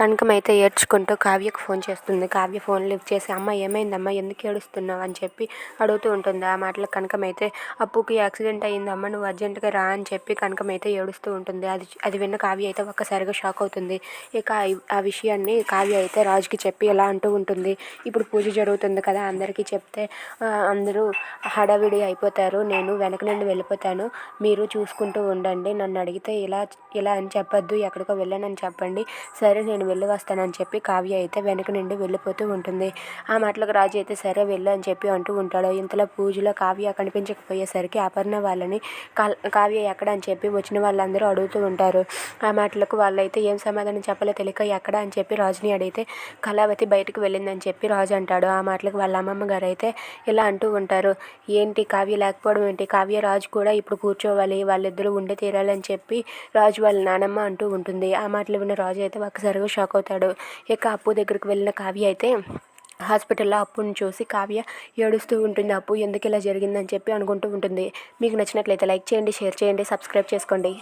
కనకమైతే ఏడ్చుకుంటూ కావ్యకు ఫోన్ చేస్తుంది. Kavya phone lift చేసి అమ్మ ఏమైందమ్మా? ఎందుకు ఏడుస్తున్నావు? అని చెప్పి అడుగుతూ ఉంటుంది. ఆ మాటలకు కనకమైతే అప్పుకి యాక్సిడెంట్ అయ్యిందమ్మ నువ్వు అర్జెంటుగా రా అని చెప్పి కనకం అయితే ఏడుస్తూ ఉంటుంది. అది అది విన్న కావ్య అయితే ఒక్కసారిగా షాక్ అవుతుంది. ఇక ఆ- విషయాన్ని కావ్య అయితే రాజుకి చెప్పి ఇలా అంటూ ఉంటుంది. ఇప్పుడు పూజ జరుగుతుంది కదా అందరికీ చెప్తే అందరూ హడావిడి అయిపోతారు. నేను వెనక నుండి వెళ్ళిపోతాను. మీరు చూసుకుంటూ ఉండండి. నన్ను అడిగితే ఇలా ఇలా అని చెప్పొద్దు. ఎక్కడికో వెళ్ళానని చెప్పండి. సరే నేను వెళ్ళి వస్తానని చెప్పి కావ్య అయితే వెనక నుండి వెళ్ళిపోతూ ఉంటుంది. ఆ మాటలకు రాజు అయితే సరే వెళ్ళు అని చెప్పి అంటూ ఉంటాడు. ఇంతలో పూజలో కావ్య కనిపించకపోయేసరికి అపర్ణ వాళ్ళని కావ్య ఎక్కడ అని చెప్పి వచ్చిన వాళ్ళందరూ అడుగుతూ ఉంటారు. ఆ మాటలకు వాళ్ళైతే ఏం సమాధానం చెప్పాలో తెలియక ఎక్కడ అని చెప్పి రాజుని అడిగితే కళావతి బయటకు వెళ్ళిందని చెప్పి రాజు అంటాడు. ఆ మాటలకు వాళ్ళ అమ్మమ్మ గారు అయితే ఇలా అంటూ ఉంటారు. ఏంటి కావ్య లేకపోవడం ఏంటి? కావ్య రాజు కూడా ఇప్పుడు కూర్చోవాలి. వాళ్ళిద్దరూ ఉండి తీరాలని చెప్పి రాజు వాళ్ళ నానమ్మ అంటూ ఉంటుంది. ఆ మాటలు విన్న రాజు అయితే ఒక్కసారిగా షాక్ అవుతాడు. ఇక అప్పు దగ్గరికి వెళ్ళిన కావ్య అయితే హాస్పిటల్లో అప్పుని చూసి కావ్య ఏడుస్తూ ఉంటుంది అప్పు ఎందుకు ఇలా జరిగిందని చెప్పి అనుకుంటూ ఉంటుంది. మీకు నచ్చినట్లయితే లైక్ చేయండి షేర్ చేయండి సబ్స్క్రైబ్ చేసుకోండి.